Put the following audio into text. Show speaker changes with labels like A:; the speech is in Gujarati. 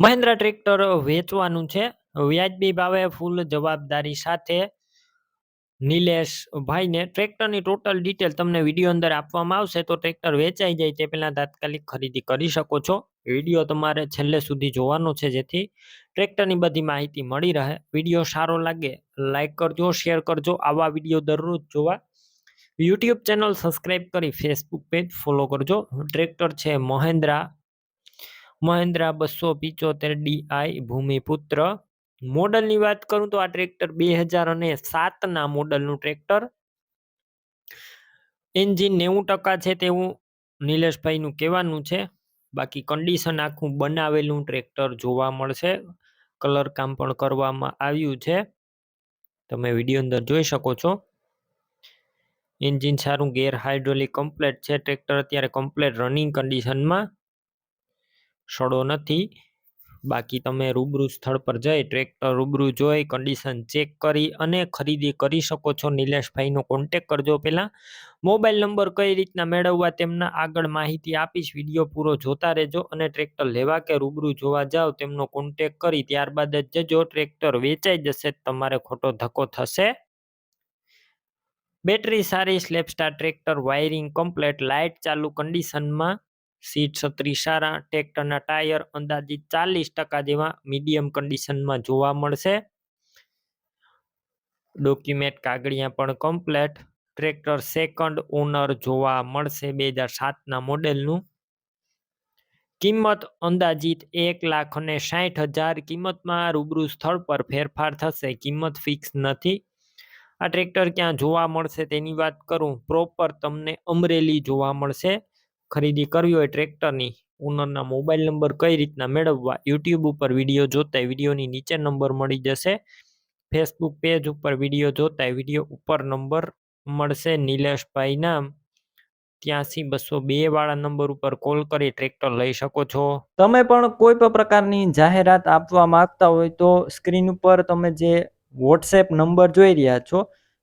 A: મહિન્દ્રા ટ્રેક્ટર વેચવાનું છે. વ્યાજબી ભાવે ફૂલ જવાબદારી સાથે નિલેશ ભાઈને ટ્રેક્ટરની ટોટલ ડિટેલ તમને વીડિયો અંદર આપવામાં આવશે. તો ટ્રેક્ટર વેચાઈ જાય તે પહેલાં તાત્કાલિક ખરીદી કરી શકો છો. વીડિયો તમારે છેલ્લે સુધી જોવાનો છે જેથી ટ્રેક્ટરની બધી માહિતી મળી રહે. વીડિયો સારો લાગે લાઇક કરજો, શેર કરજો. આવા વીડિયો દરરોજ જોવા. યુટ્યુબ ચેનલ સબસ્ક્રાઈબ કરી ફેસબુક પેજ ફોલો કરજો. ટ્રેક્ટર છે મહેન્દ્રા મહેન્દ્રા બસો પિચોતેર ડીઆઈ ભૂમિપુત્ર. મોડલની વાત કરું તો આ ટ્રેક્ટર બે હજાર અને સાતના મોડલનું ટ્રેક્ટર. એન્જિન નેવું ટકા છે તેવું નિલેશભાઈનું કહેવાનું છે. બાકી કન્ડિશન આખું બનાવેલું ટ્રેક્ટર જોવા મળશે. કલર કામ પણ કરવામાં આવ્યું છે. તમે વીડિયો અંદર જોઈ શકો છો. એન્જિન સારું ગેર હાઇડ્રોલિક કમ્પ્લેટ છે. ટ્રેક્ટર અત્યારે કમ્પ્લેટ રનિંગ કન્ડિશનમાં સડો નથી. બાકી તમે રૂબરૂ સ્થળ પર જઈ ટ્રેક્ટર રૂબરૂ જોઈ કન્ડિશન ચેક કરી અને ખરીદી કરી શકો છો. નિલેશભાઈનો કોન્ટેક કરજો પહેલાં. મોબાઈલ નંબર કઈ રીતના મેળવવા તેમના આગળ માહિતી આપીશ. વીડિયો પૂરો જોતા રહેજો અને ટ્રેક્ટર લેવા કે રૂબરૂ જોવા જાઓ તેમનો કોન્ટેક કરી ત્યારબાદ જ જજો. ટ્રેક્ટર વેચાઈ જશે, તમારે ખોટો ધક્કો થશે. બેટરી સારી self start tractor wiring complete light ચાલુ કન્ડિશનમાં સીટ છત્રી સારા ટ્રેક્ટરના ટાયર અંદાજિત ચાલીસ ટકા જેવા મીડિયમ કન્ડિશનમાં જોવા મળશે. ડોક્યુમેન્ટ કાગળિયા પણ કમ્પ્લેટ. ટ્રેક્ટર સેકન્ડ ઓનર જોવા મળશે બે હજાર સાતના મોડેલનું. કિંમત અંદાજિત એક લાખ અને સાઠ હજાર કિંમતમાં રૂબરૂ સ્થળ પર ફેરફાર થશે. કિંમત ફિક્સ નથી. આ ટ્રેક્ટર ક્યાં જોવા મળશે તેની વાત કરું. પ્રોપર તમને અમરેલી જોવા મળશે. ખરીદી કરવી હોય ટ્રેક્ટરની ઓનરના મોબાઈલ નંબર કઈ રીતના મેળવવા, યુટ્યુબ ઉપર વીડિયો જોતા વિડીયોની નીચે નંબર મળી જશે. ફેસબુક પેજ ઉપર વીડિયો જોતા વીડિયો ઉપર નંબર મળશે. નિલેશભાઈ નામ ત્યાંસી બસો બે વાળા નંબર ઉપર કોલ કરી ટ્રેક્ટર લઈ શકો છો.
B: તમે પણ કોઈ પણ પ્રકારની જાહેરાત આપવા માંગતા હોય તો સ્ક્રીન ઉપર તમે જે વોટ્સએપ નંબર જોઈ રહ્યા છો